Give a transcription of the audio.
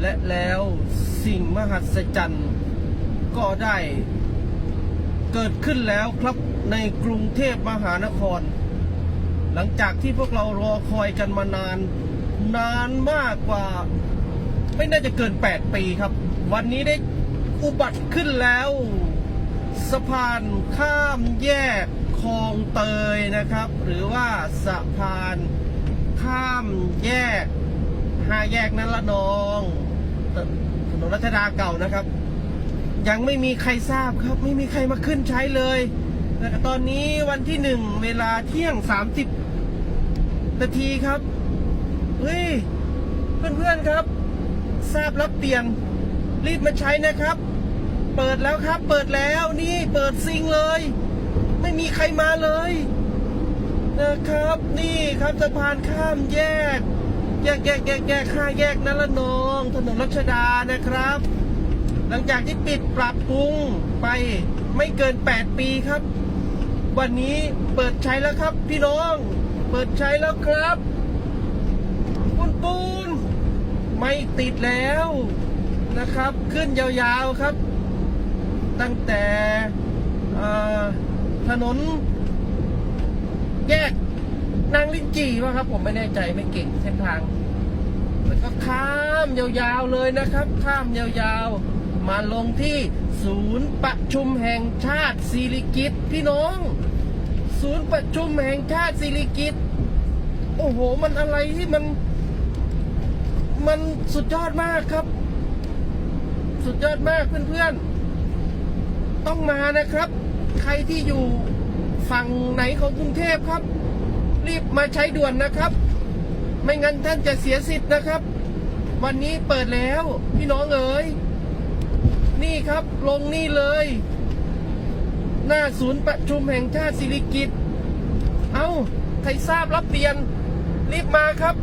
และแล้วสิ่งมหัศจรรย์ก็ได้เกิดขึ้นแล้วครับในกรุงเทพมหานคร หลังจากที่พวกเรารอคอยกันมานาน นานมากกว่า ไม่น่าจะเกิน 8 ปีครับ วันนี้ได้อุบัติขึ้นแล้ว สะพานข้ามแยกคลองเตยนะครับ หรือว่าสะพานข้ามแยก ห้าแยกนั้นละนองถนนรัชดาเก่านะครับ ยังไม่มีใครทราบครับ ไม่มีใครมาขึ้นใช้เลยแต่ตอนนี้วันที่หนึ่งเวลาเที่ยงสามสิบนาทีครับเฮ้ยเพื่อนๆครับ ทราบรับเปลี่ยนรีบมาใช้นะครับ เปิดแล้วครับ เปิดแล้วนี่เปิดซิงเลย ไม่มีใครมาเลยนะครับ นี่ครับสะพานข้ามแยก แยกแยกแยกแยกห้าแยกนละนองถนนรัชดานะครับ หลังจากที่ปิดปรับปรุงไปไม่เกิน 8 ปีครับ วันนี้เปิดใช้แล้วครับ พี่น้อง เปิดใช้แล้วครับปูนปูนไม่ติดแล้วนะครับ ขึ้นยาวๆครับ ตั้งแต่ถนน นางลิ้นจี่ว่าครับ ผมไม่แน่ใจไม่เก่งเส้นทางแล้วก็ข้ามยาวๆเลยนะครับ ข้ามยาวๆ มาลงที่ศูนย์ประชุมแห่งชาติสิริกิตพี่น้อง ศูนย์ประชุมแห่งชาติสิริกิตโอ้โห มันอะไรที่มัน มันสุดยอดมากครับ สุดยอดมากเพื่อนๆ ต้องมานะครับ ใครที่อยู่ฝั่งไหนของกรุงเทพครับ รีบมาใช้ด่วนนะครับ ไม่งั้นท่านจะเสียสิทธิ์นะครับ วันนี้เปิดแล้วพี่น้องเอ๋ยนี่ครับลงนี่เลย หน้าศูนย์ประชุมแห่งชาติศิริกิตเอาใครทราบรับเปลี่ยนรีบมาครับ